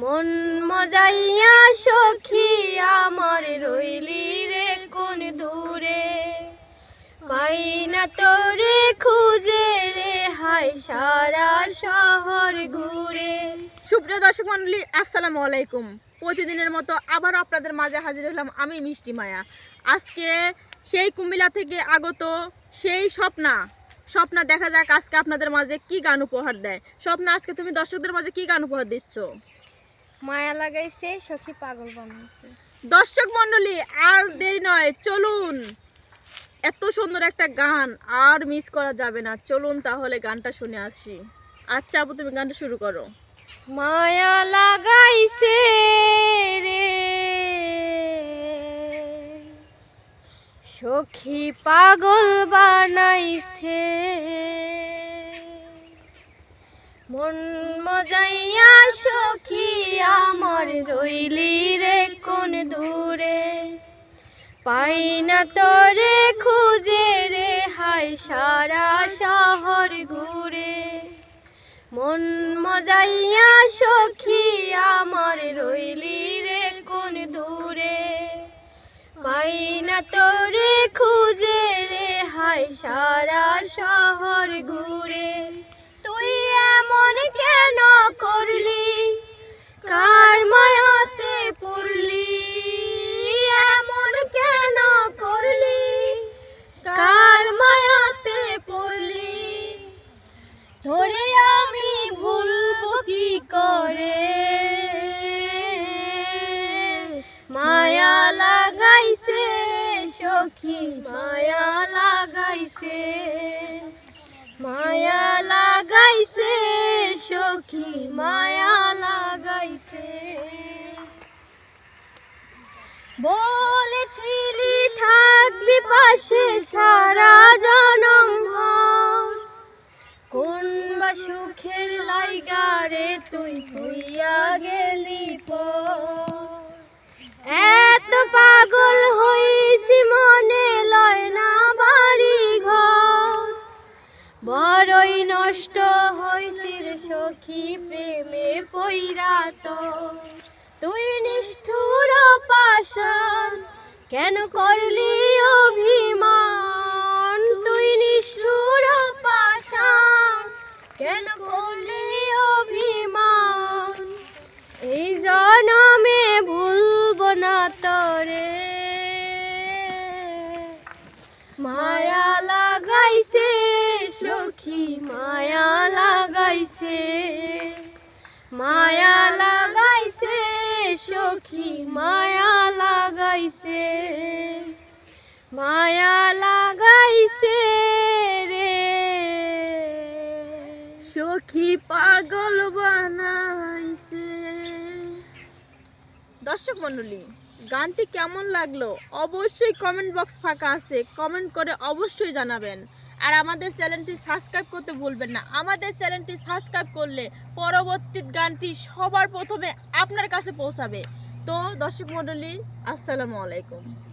মন মজাইয়া সখী আমার রইলি রে কোন দূরে? পাই না তোরে খুঁজে রে, হায় সারা শহর ঘুরে। সুপ্রিয় দর্শক মন্ডলী আসসালামু আলাইকুম। প্রতিদিনের মতো আবার আপনাদের মাঝে হাজির হলাম আমি মিষ্টি মায়া। আজকে সেই কুমিল্লা থেকে আগত সেই স্বপ্না। স্বপ্না, দেখা যাক আজকে আপনাদের মাঝে কি গান উপহার দেয়। স্বপ্না, আজকে তুমি দর্শকদের মাঝে কি গান উপহার দিচ্ছ? মায়া লাগাইছে সখী পাগল বানাইছে। দর্শক মন্ডলী আর দেরি নয় চলুন। এত সুন্দর একটা গান আর মিস করা যাবে না। চলুন তাহলে গানটা শুনে আসি। আচ্ছা আপু তুমি গানটা শুরু করো। মায়া লাগাইছে রে। সখী পাগল বানাইছে। মন মজাইয়া সখী আমার রইলি রে কোন দূরে? পাই না তোরে খুঁজে রে, হায় সারা শহর ঘুরে। মন মজাইয়া সখী আমার রইলি রে কোন দূরে? পাই না তোরে খুঁজে রে, হায় সারা শহর ঘুরে। ধরে আমি ভুলবো কি করে? মায়া লাগাইছে সখী, মায়া লাগাইছে। মায়া লাগাইছে সখী, মায়া লাগাইছে। বলেছিলি তুইয়া গেলি এত পাগল হইছি মনে, লয় না বাড়ি ঘর। বড়ই নষ্ট হইছি রে সখী, প্রেমে পইরা তো। তুই নিষ্ঠুর পাশান কেন করলি অভিমান? তুই নিষ্ঠুর পাশান কেন করলি অভিমান এই জনমে ভুলব না তরে মায়া লাগাইছে, সখী মায়া লাগাইছে। মায়া লাগাইছে, সখী মায়া লাগাইছে। মায়া লাগাইছে রে। সখী পাগল বানাইছে। দর্শক মণ্ডলী গানটি কেমন লাগল অবশ্যই কমেন্ট বক্স ফাঁকা আছে। কমেন্ট করে অবশ্যই জানাবেন। আর আমাদের চ্যানেলটি সাবস্ক্রাইব করতে ভুলবেন না। আমাদের চ্যানেলটি সাবস্ক্রাইব করলে পরবর্তী গানটি সবার প্রথমে আপনার কাছে পৌঁছাবে। তো দর্শক মণ্ডলী, আসসালামু আলাইকুম।